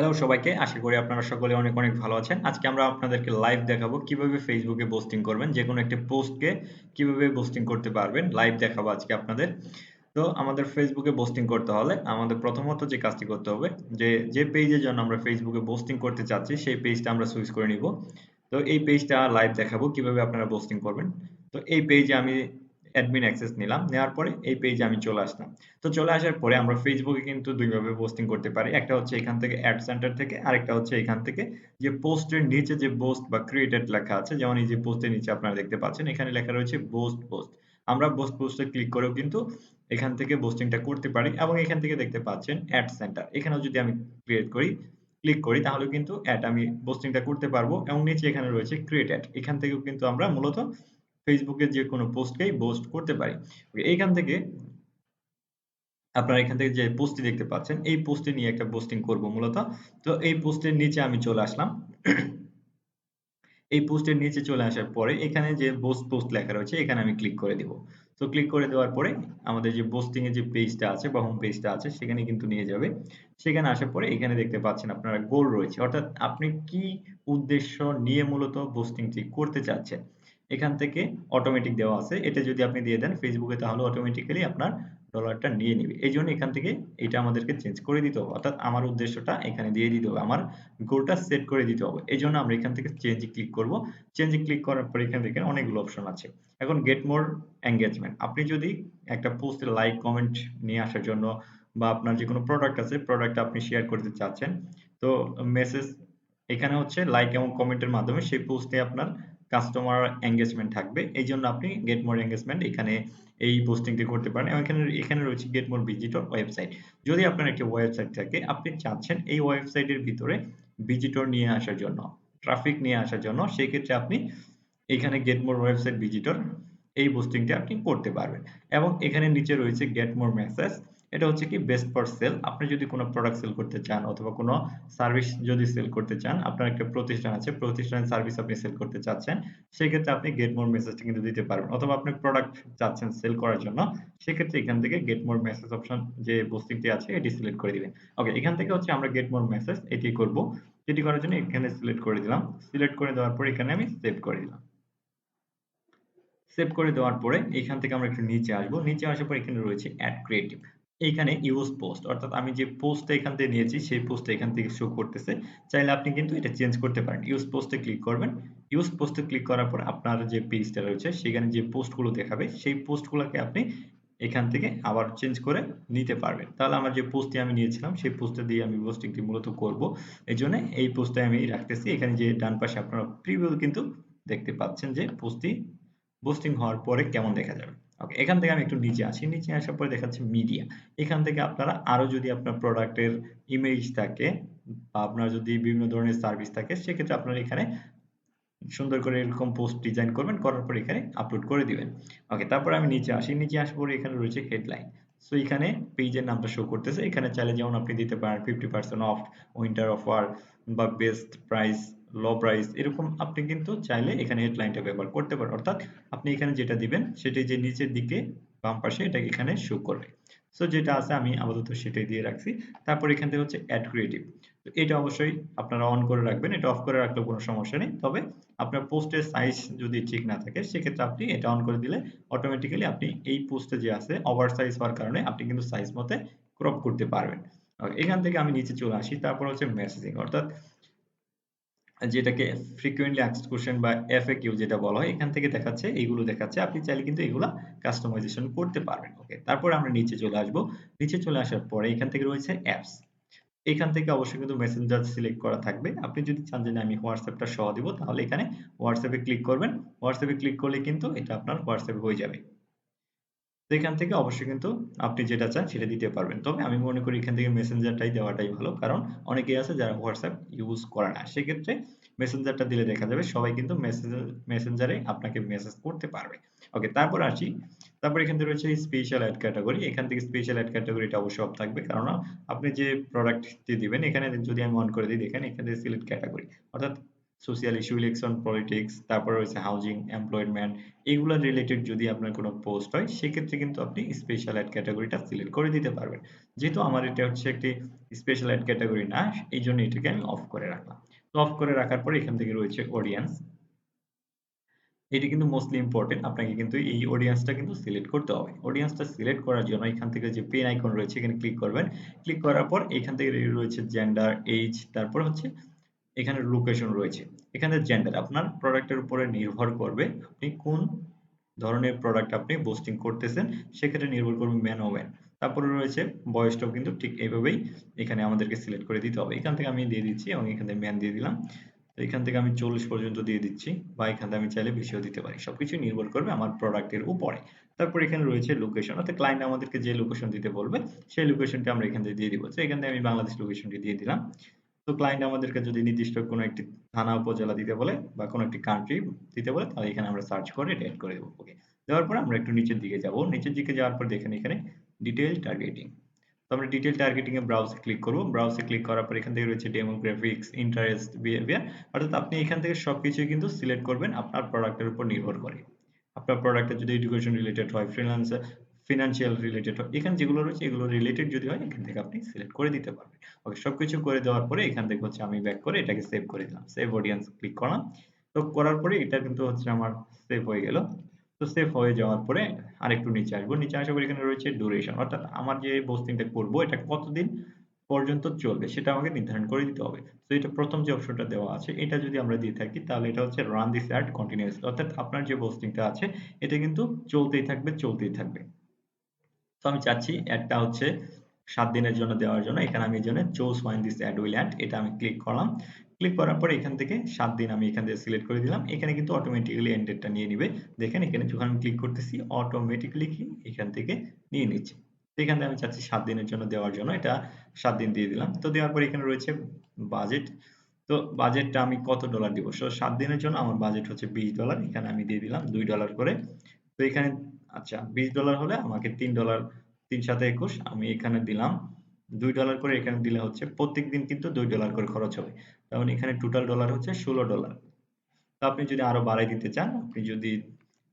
Hello সবাইকে, আশা করি আপনারা সকলে অনেক অনেক ভালো আছেন। আজকে আমরা আপনাদেরকে লাইভ দেখাবো কীভাবে ফেসবুকে পোস্টিং করবেন যে কোনো একটি পোস্টকে কীভাবে পোস্টিং করতে পারবেন। লাইভ দেখাবো আজকে আপনাদের। তো আমাদের ফেসবুকে পোস্টিং করতে হলে আমাদের প্রথমত যে কাজটি করতে হবে, যে যে পেজের জন্য আমরা ফেসবুকে পোস্টিং করতে চাচ্ছি, সেই পেজটা আমরা সুইচ করে নিব। তো এই পেজটা লাইভ দেখাবো কীভাবে আপনারা পোস্টিং করবেন। তো এই পেজে আমি অ্যাডমিন অ্যাক্সেস নিলাম, নেওয়ার পরে এই পেজে আমি চলে আসলাম। তো চলে আসার পরে আমরা ফেসবুকে কিন্তু দুইভাবে পোস্টিং করতে পারি। একটা হচ্ছে এখান থেকে অ্যাড সেন্টার থেকে, আরেকটা হচ্ছে এখান থেকে যে পোস্টের নিচে যে পোস্ট বা ক্রিয়েটেড লেখা আছে, যেমন এই যে পোস্টের নিচে আপনারা দেখতে পাচ্ছেন, এখানে লেখা রয়েছে পোস্ট পোস্ট আমরা পোস্ট পোস্টে ক্লিক করেও কিন্তু এখান থেকে পোস্টিংটা করতে পারি এবং এখান থেকে দেখতে পাচ্ছেন অ্যাড সেন্টার এখানেও যদি আমি ক্রিয়েট করি ক্লিক করি, তাহলে কিন্তু অ্যাড আমি পোস্টিংটা করতে পারব এবং নিচে এখানে রয়েছে ক্রিয়েট অ্যাড এখান থেকেও কিন্তু আমরা মূলত ফেসবুকে যে কোনো পোস্টকেই পোস্ট করতে পারি। এইখান থেকে আপনারা এখান থেকে যে পোস্টটি দেখতে পাচ্ছেন, এই পোস্টে নিয়ে একটা পোস্টিং করব মূলত। তো এই পোস্টের নিচে আমি চলে আসলাম। এই পোস্টের নিচে চলে আসার পরে এখানে যে পোস্ট পোস্ট লেখা রয়েছে, এখানে আমি ক্লিক করে দিব। তো ক্লিক করে দেওয়ার পরে আমাদের যে পোস্টিং এর যে পেজটা আছে বা হোম পেজটা আছে, সেখানে কিন্তু নিয়ে যাবে। সেখানে আসার পরে এখানে দেখতে পাচ্ছেন আপনারা গোল রয়েছে। অর্থাৎ আপনি কি উদ্দেশ্য নিয়ে মূলত পোস্টিংটি করতে চাচ্ছেন? এখান থেকে অটোমেটিক দেওয়া আছে। এটা যদি আপনি দিয়ে দেন ফেসবুকে তাহলে অটোমেটিক্যালি আপনার ডলারটা নিয়ে নেবে। এই জন্য এখান থেকে এটা আমাদেরকে চেঞ্জ করে দিতে হবে। অর্থাৎ আমার উদ্দেশ্যটা এখানে দিয়ে দিতে হবে। আমার গোলটা সেট করে দিতে হবে। এই জন্য আমরা এখান থেকে চেঞ্জ ক্লিক করব। চেঞ্জে ক্লিক করার পর এখান থেকে অনেকগুলো অপশন আছে। এখন গেট মোর এঙ্গেজমেন্ট আপনি যদি একটা পোস্টে লাইক কমেন্ট নিয়ে আসার জন্য বা আপনার যে কোনো প্রোডাক্ট আছে প্রোডাক্ট আপনি শেয়ার করতে চাচ্ছেন, তো মেসেজ এখানে হচ্ছে লাইক এবং কমেন্টের মাধ্যমে সেই পোস্টে আপনার কাস্টমার এঙ্গেজমেন্ট থাকবে। এই জন্য আপনি গেট মোর এঙ্গেজমেন্ট এখানে এই পোস্টিংটি করতে পারেন এবং এখানে এখানে রয়েছে গেট মোর ভিজিটর ওয়েবসাইট যদি আপনার একটি ওয়েবসাইট থাকে, আপনি চাচ্ছেন এই ওয়েবসাইটের ভিতরে ভিজিটর নিয়ে আসার জন্য ট্রাফিক নিয়ে আসার জন্য, সেক্ষেত্রে আপনি এখানে গেট মোর ওয়েবসাইট ভিজিটর এই পোস্টিংটি আপনি করতে পারবেন। এবং এখানে নিচে রয়েছে গেট মোর মেসেজ এটা হচ্ছে কি বেস্ট ফর সেল আপনি যদি কোনো প্রোডাক্ট সেল করতে চান অথবা কোনো সার্ভিস যদি সেল করতে চান, আপনার একটা প্রতিষ্ঠান আছে, প্রতিষ্ঠানের সার্ভিস আপনি সেল করতে চাচ্ছেন, সেক্ষেত্রে আপনি গেট মোর মেসেজটা কিন্তু দিতে পারবেন। অথবা আপনি প্রোডাক্ট চাচ্ছেন সেল করার জন্য, সেক্ষেত্রে এখান থেকে গেট মোর মেসেজ অপশন যে পোস্টিংটি আছে, এটি সিলেক্ট করে দিবেন। ওকে এখান থেকে হচ্ছে আমরা গেট মোর মেসেজ এটি করব। এটি করার জন্য এখানে সিলেক্ট করে দিলাম। সিলেক্ট করে দেওয়ার পর এখানে আমি সেভ করে দিলাম। সেভ করে দেওয়ার পরে এখান থেকে আমরা একটু নিচে আসব। নিচে আসার পর এখানে রয়েছে অ্যাড ক্রিয়েটিভ এইখানে ইউজ পোস্ট অর্থাৎ আমি যে পোস্টটা এখান থেকে নিয়েছি, সেই পোস্টটা এখান থেকে শো করতেছে। চাইলে আপনি কিন্তু এটা চেঞ্জ করতে পারেন। ইউজ পোস্টে ক্লিক করবেন। ইউজ পোস্টে ক্লিক করার পর আপনার যে পেজটা রয়েছে, সেখানে যে পোস্টগুলো দেখাবে, সেই পোস্টগুলোকে আপনি এখান থেকে আবার চেঞ্জ করে নিতে পারবেন। তাহলে আমার যে পোস্টটি আমি নিয়েছিলাম, সেই পোস্টটা দিয়ে আমি পোস্টিংটি মূলত করব। এই জন্য এই পোস্টটা আমি রাখতেছি। এখানে যে ডান পাশে আপনারা প্রিভিউ কিন্তু দেখতে পাচ্ছেন যে পোস্টটি পোস্টিং হওয়ার পরে কেমন দেখা যাবে। ওকে এখান থেকে আমি একটু নিচে আসি। নিচে আসার পরে দেখাচ্ছে মিডিয়া এখান থেকে আপনারা আরও যদি আপনার প্রোডাক্টের ইমেজ থাকে বা আপনার যদি বিভিন্ন ধরনের সার্ভিস থাকে, সেক্ষেত্রে আপনারা এখানে সুন্দর করে এরকম পোস্ট ডিজাইন করবেন, করার পর এখানে আপলোড করে দিবেন। ওকে তারপর আমি নিচে আসি। নিচে আসার পরে এখানে রয়েছে হেডলাইন সো এখানে পেজের নামটা শো করতেছে। এখানে চাইলে যেমন আপনি দিতে পারেন fifty percent off winter offer বা বেস্ট প্রাইস লো প্রাইস এরকম আপনি কিন্তু চাইলে এখানে হেডলাইনটা ব্যবহার করতে পারেন। অর্থাৎ আপনি এখানে যেটা দিবেন সেটি যে নিচের দিকে বাম পাশে এটা এখানে শো করবে। সো যেটা আছে আমি আপাতত সেটাই দিয়ে রাখছি। তারপর এখান থেকে হচ্ছে অ্যাড ক্রিয়েটিভ তো এটা অবশ্যই আপনারা অন করে রাখবেন। এটা অফ করে রাখলেও কোনো সমস্যা নেই। তবে আপনার পোস্টের সাইজ যদি ঠিক না থাকে, সেক্ষেত্রে আপনি এটা অন করে দিলে অটোমেটিক্যালি আপনি এই পোস্টে যে আছে ওভার সাইজ হওয়ার কারণে আপনি কিন্তু সাইজ মতে ক্রপ করতে পারবেন। এখান থেকে আমি নিচে চলে আসি। তারপর হচ্ছে মেসেজিং অর্থাৎ যেটাকে ফ্রিকুয়েন্টলি আস্কড কোশ্চেন বা এফএকিউ যেটা বলা হয়, এখান থেকে দেখাচ্ছে, এইগুলো দেখাচ্ছে, আপনি চাইলে কিন্তু এগুলা কাস্টমাইজেশন করতে পারবেন ওকে তারপর আমরা নিচে চলে আসব, নিচে চলে আসার পরে এখান থেকে রয়েছে অ্যাপস এখান থেকে অবশ্যই কিন্তু মেসেঞ্জার সিলেক্ট করা থাকবে। আপনি যদি চান যে আমি হোয়াটসঅ্যাপটা সহ দিব, তাহলে এখানে হোয়াটসঅ্যাপে ক্লিক করবেন। হোয়াটসঅ্যাপে ক্লিক করলে কিন্তু এটা আপনার হোয়াটসঅ্যাপে হয়ে যাবে। এখান থেকে অবশ্যই কিন্তু আপনি যেটা চান সেটা দিতে পারবেন। তবে আমি মনে করি এখান থেকে মেসেঞ্জারটাই দেওয়াটাই ভালো। কারণ অনেকেই আছে যারা হোয়াটসঅ্যাপ ইউজ করে না। সেক্ষেত্রে মেসেঞ্জারটা দিলে দেখা যাবে সবাই কিন্তু মেসেঞ্জারে আপনাকে মেসেজ করতে পারবে। ওকে তারপর আসি। তারপর এখান থেকে রয়েছে স্পেশাল অ্যাড ক্যাটাগরি এখান থেকে স্পেশাল অ্যাড ক্যাটাগরিটা অবশ্যই অফ থাকবে। কারণ আপনি যে প্রোডাক্টটি দিবেন, এখানে যদি আমি অন করে দিই, দেখেন এখান থেকে সিলেক্ট ক্যাটাগরি অর্থাৎ সোশ্যাল ইস্যু ইলেকশন পলিটিক্স তারপর রয়েছে হাউজিং এমপ্লয়মেন্ট এগুলো রিলেটেড যদি আপনার কোনো পোস্ট হয়, সেক্ষেত্রে কিন্তু আপনি স্পেশাল অ্যাড ক্যাটাগরিটা সিলেক্ট করে দিতে পারবেন। যেহেতু আমার এটা হচ্ছে একটি স্পেশাল অ্যাড ক্যাটাগরি না এই জন্য এটাকে আমি অফ করে রাখলাম। তো অফ করে রাখার পরে এখান থেকে রয়েছে অডিয়েন্স এটি কিন্তু মোস্টলি ইম্পর্টেন্ট আপনাকে কিন্তু এই অডিয়েন্সটা কিন্তু সিলেক্ট করতে হবে। অডিয়েন্সটা সিলেক্ট করার জন্য এখান থেকে যে পেন আইকন রয়েছে, এখানে ক্লিক করবেন। ক্লিক করার পর এখান থেকে রয়েছে জেন্ডার এজ তারপর হচ্ছে এখানে লোকেশন রয়েছে। এখানে জেন্ডার আপনার প্রোডাক্টের উপরে নির্ভর করবে আপনি কোন ধরনের প্রোডাক্ট আপনি বোস্টিং করতেছেন, সেক্ষেত্রে নির্ভর করবে ম্যান ও ম্যান তারপরে রয়েছে বয়সটাও কিন্তু ঠিক এইভাবেই এখানে আমাদেরকে সিলেক্ট করে দিতে হবে। এখান থেকে আমি দিয়ে দিচ্ছি এবং এখান ম্যান দিয়ে দিলাম। এখান থেকে আমি চল্লিশ পর্যন্ত দিয়ে দিচ্ছি বা এখান থেকে আমি চাইলে বেশিও দিতে পারি। সবকিছু নির্ভর করবে আমার প্রোডাক্টের উপরে। তারপর এখানে রয়েছে লোকেশন অর্থাৎ ক্লায়েন্ট আমাদেরকে যে লোকেশন দিতে বলবে, সেই লোকেশনটা আমরা এখান থেকে দিয়ে দিব। তো এখান থেকে আমি বাংলাদেশ লোকেশনটি দিয়ে দিলাম। তো ক্লায়েন্ট আমাদেরকে যদি নির্দিষ্ট কোনো একটি থানা, উপজেলা দিতে বলে বা কোনো একটি কান্ট্রি দিতে বলে, তাহলে এখানে আমরা সার্চ করে এটা করে দেবো। ওকে দেওয়ার পর আমরা একটু নিচের দিকে যাব। নিচের দিকে যাওয়ার পর দেখেন এখানে ডিটেইল টার্গেটিং তো আমরা ডিটেইল টার্গেটিং এ ব্রাউজে ক্লিক করব। ব্রাউজে ক্লিক করার পর এখান থেকে রয়েছে ডেমোগ্রাফিক্স ইন্টারেস্ট বিহেভিয়ার অর্থাৎ আপনি এখান থেকে সবকিছু কিন্তু সিলেক্ট করবেন আপনার প্রোডাক্টের উপর নির্ভর করে। আপনার প্রোডাক্টে যদি এডুকেশন রিলেটেড হয় ফ্রিল্যান্সার ফিনান্সিয়াল রিলেটেড এখানে যেগুলো রয়েছে, এগুলো রিলেটেড যদি হয়, এখান থেকে আপনি সিলেক্ট করে দিতে পারবেন। ওকে, সবকিছু করে দেওয়ার পরে এখান থেকে হচ্ছে আমি ব্যাক করে এটাকে সেভ করে দিলাম। সেভ অডিয়েন্স ক্লিক করলাম। তো করার পরে এটা কিন্তু হচ্ছে আমার সেভ হয়ে গেল। তো সেভ হয়ে যাওয়ার পরে আরেকটু নিচে আসব। নিচে আসার পরে এখানে রয়েছে ডিউরেশন অর্থাৎ আমার যে পোস্টিংটা করব, এটা কতদিন পর্যন্ত চলবে, সেটা আমাকে নির্ধারণ করে দিতে হবে। তো এটা প্রথম যে অপশনটা দেওয়া আছে, এটা যদি আমরা দিয়ে থাকি, তাহলে এটা হচ্ছে রান দিস অ্যাড কন্টিনিউয়াসলি অর্থাৎ আপনার যে পোস্টিংটা আছে, এটা কিন্তু চলতেই থাকবে চলতেই থাকবে। তো আমি চাচ্ছি অ্যাডটা হচ্ছে সাত দিনের জন্য দেওয়ার জন্য। এখানে আমি এই জন্য choose when this ad will ad এটা আমি ক্লিক করলাম। ক্লিক করার পর এখান থেকে সাত দিন আমি এখান থেকে সিলেক্ট করে দিলাম। এখানে কিন্তু অটোমেটিক্যালি এন্ড ডেটটা নিয়ে নিবে। দেখেন এখানে যখন ক্লিক করতেছি অটোমেটিক্যালি কি এখান থেকে নিয়ে নিচ্ছে। এখান থেকে আমি চাচ্ছি সাত দিনের জন্য দেওয়ার জন্য। এটা সাত দিন দিয়ে দিলাম। তো দেওয়ার পর এখানে রয়েছে বাজেট তো বাজেটটা আমি কত ডলার দিব? সো সাত দিনের জন্য আমার বাজেট হচ্ছে বিশ ডলার এখানে আমি দিয়ে দিলাম দুই ডলার করে। তো এখানে আচ্ছা বিশ ডলার হলে আমাকে তিন ডলার তিন সাথে একুশ, আমি এখানে দিলাম। দুই ডলার করে এখানে দিলে হচ্ছে প্রত্যেক দিন কিন্তু দুই ডলার করে খরচ হবে। কারণ এখানে টোটাল ডলার হচ্ছে ষোলো ডলার তো আপনি যদি আরও বাড়াই দিতে চান, আপনি যদি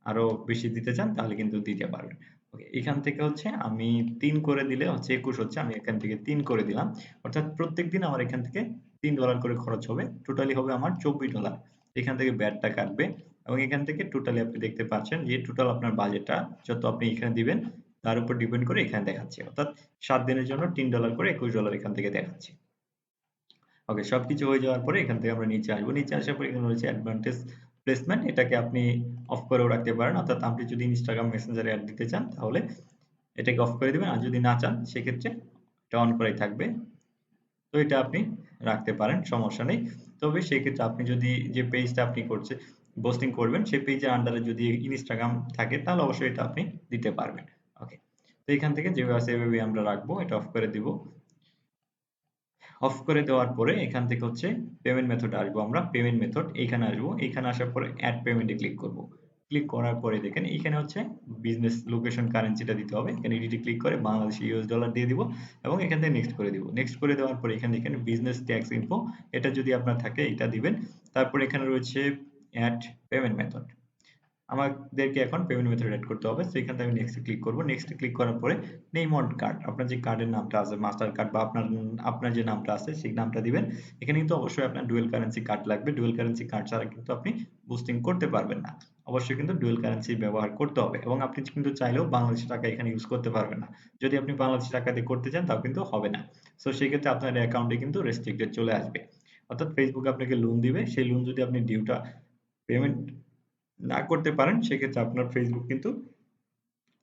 আরও বেশি দিতে চান, তাহলে কিন্তু দিতে পারবেন। ওকে, এখান থেকে হচ্ছে আমি তিন করে দিলে হচ্ছে একুশ হচ্ছে, আমি এখান থেকে তিন করে দিলাম। অর্থাৎ প্রত্যেক দিন আমার এখান থেকে তিন ডলার করে খরচ হবে। টোটালি হবে আমার চব্বিশ ডলার এখান থেকে ব্যাটটা কাটবে। এবং এখান থেকে টোটালি আপনি দেখতে পাচ্ছেন যে টোটাল আপনার বাজেটটা যত আপনি এখানে দিবেন, তার উপর ডিপেন্ড করে এখানে দেখাচ্ছে। অর্থাৎ সাত দিনের জন্য তিন ডলার করে একুশ ডলার এখান থেকে দেখাচ্ছে। ওকে সবকিছু হয়ে যাওয়ার পরে এখান থেকে আমরা নিচে আসব। নিচে আসার পরে এখানে রয়েছে অ্যাডভান্টেজ প্লেসমেন্ট এটাকে আপনি অফ করেও রাখতে পারেন। অর্থাৎ আপনি যদি ইনস্টাগ্রাম মেসেঞ্জারে অ্যাড দিতে চান, তাহলে এটাকে অফ করে দিবেন। আর যদি না চান, সেক্ষেত্রে এটা অন করাই থাকবে। তো এটা আপনি রাখতে পারেন, সমস্যা নেই। তবে সেক্ষেত্রে আপনি যদি যে পেজটা আপনি করছে পোস্টিং করবেন, সেই পেজের আন্ডারে যদি ইনস্টাগ্রাম থাকে, তাহলে অবশ্যই এটা আপনি দিতে পারবেন। ওকে তো এখান থেকে যেভাবে আছে আমরা রাখব, এটা অফ করে দিব। অফ করে দেওয়ার পরে এখান থেকে হচ্ছে পেমেন্ট মেথড আসব আমরা পেমেন্ট মেথড এখানে আসব। এখানে আসার পরে অ্যাড পেমেন্টে ক্লিক করব। ক্লিক করার পরে দেখেন, এখানে হচ্ছে বিজনেস লোকেশন কারেন্সিটা দিতে হবে। এখানে এডিটে ক্লিক করে বাংলাদেশি ইউএস ডলার দিয়ে দিব এবং এখান থেকে নেক্সট করে দিব। নেক্সট করে দেওয়ার পরে এখানে এখানে বিজনেস ট্যাক্স ইনফো এটা যদি আপনার থাকে, এটা দিবেন। তারপর এখানে রয়েছে অ্যাড পেমেন্ট মেথড আমাদেরকে এখন পেমেন্ট মেথড অ্যাড করতে হবে। থেকে আমি নেক্সট ক্লিক করব। নেক্সট ক্লিক করার পরে নেম অন কার্ড আপনার যে কার্ডের নামটা আছে মাস্টার কার্ড বা আপনার আপনার যে নামটা আছে, সেই নামটা দিবেন। এখানে কিন্তু অবশ্যই আপনার ডুয়েল কারেন্সি কার্ড লাগবে। ডুয়েল কারেন্সি কার্ড ছাড়া কিন্তু আপনি বুস্টিং করতে পারবেন না। অবশ্যই কিন্তু ডুয়েল কারেন্সি ব্যবহার করতে হবে। এবং আপনি কিন্তু চাইলেও বাংলাদেশি টাকা এখানে ইউজ করতে পারবেন না। যদি আপনি বাংলাদেশি টাকা দিয়ে করতে চান, তাও কিন্তু হবে না। সো সেই ক্ষেত্রে আপনার অ্যাকাউন্টে কিন্তু রেস্ট্রিক্টেড চলে আসবে। অর্থাৎ ফেসবুক আপনাকে লোন দিবে। সেই লোন যদি আপনি ডিউটা পেমেন্ট না করতে পারেন, সেক্ষেত্রে আপনার ফেসবুক কিন্তু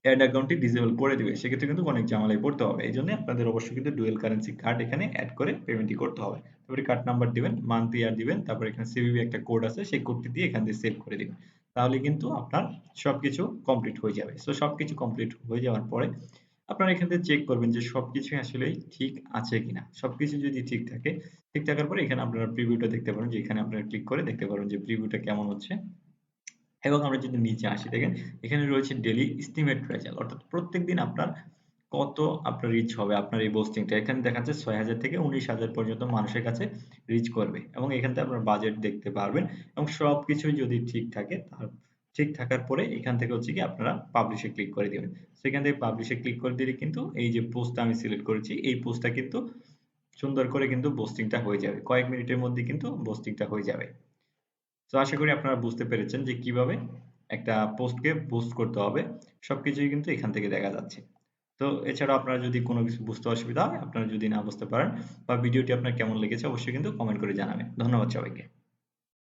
অ্যাড অ্যাকাউন্টটি ডিসেবল করে দিবে। সেক্ষেত্রে কিন্তু অনেক ঝামেলায় পড়তে হবে। এই জন্য আপনাদের অবশ্যই কিন্তু ডুয়েল কারেন্সি কার্ড এখানে অ্যাড করে পেমেন্টটি করতে হবে। তারপরে কার্ড নাম্বার দিবেন মান্থ ইয়ার দিবেন, তারপরে এখানে সিভিভি একটা কোড আছে, সেই কোডটি দিয়ে এখান দিয়ে সেভ করে দিবেন। তাহলে কিন্তু আপনার সবকিছু কমপ্লিট হয়ে যাবে। সো সবকিছু কমপ্লিট হয়ে যাওয়ার পরে আপনারা এখান চেক করবেন যে সবকিছু আসলে ঠিক আছে কিনা। সবকিছু যদি ঠিক থাকে, ঠিক থাকার পরে এখানে আপনারা প্রিভিউটা দেখতে পারেন যে এখানে আপনারা ক্লিক করে দেখতে পারেন যে প্রিভিউটা কেমন হচ্ছে। এবং আমরা যদি নিচে আসি, দেখেন এখানে রয়েছে ডেলি এস্টিমেট রেজাল্ট অর্থাৎ প্রত্যেকদিন আপনার কত আপনার রিচ হবে, আপনার এই পোস্টিংটা এখানে দেখাচ্ছে ৬০০০ থেকে ১৯০০০ পর্যন্ত মানুষের কাছে রিচ করবে। এবং এখান আপনার বাজেট দেখতে পারবেন এবং সবকিছুই যদি ঠিক থাকে, তার ঠিক থাকার পরে এখান থেকে হচ্ছে কি আপনারা পাবলিশে ক্লিক করে দিবেন। সেখান থেকে পাবলিশে ক্লিক করে দিলে কিন্তু এই যে পোস্টটা আমি সিলেক্ট করেছি, এই পোস্টটা কিন্তু সুন্দর করে কিন্তু পোস্টিংটা হয়ে যাবে। কয়েক মিনিটের মধ্যে কিন্তু পোস্টিংটা হয়ে যাবে। তো আশা করি আপনারা বুঝতে পেরেছেন যে কীভাবে একটা পোস্টকে বুস্ট করতে হবে। সবকিছুই কিন্তু এখান থেকে দেখা যাচ্ছে। তো, এছাড়াও আপনারা যদি কোনো কিছু বুঝতে অসুবিধা হয়, আপনারা যদি না বুঝতে পারেন বা ভিডিওটি আপনার কেমন লেগেছে, অবশ্যই কিন্তু কমেন্ট করে জানাবেন। ধন্যবাদ সবাইকে।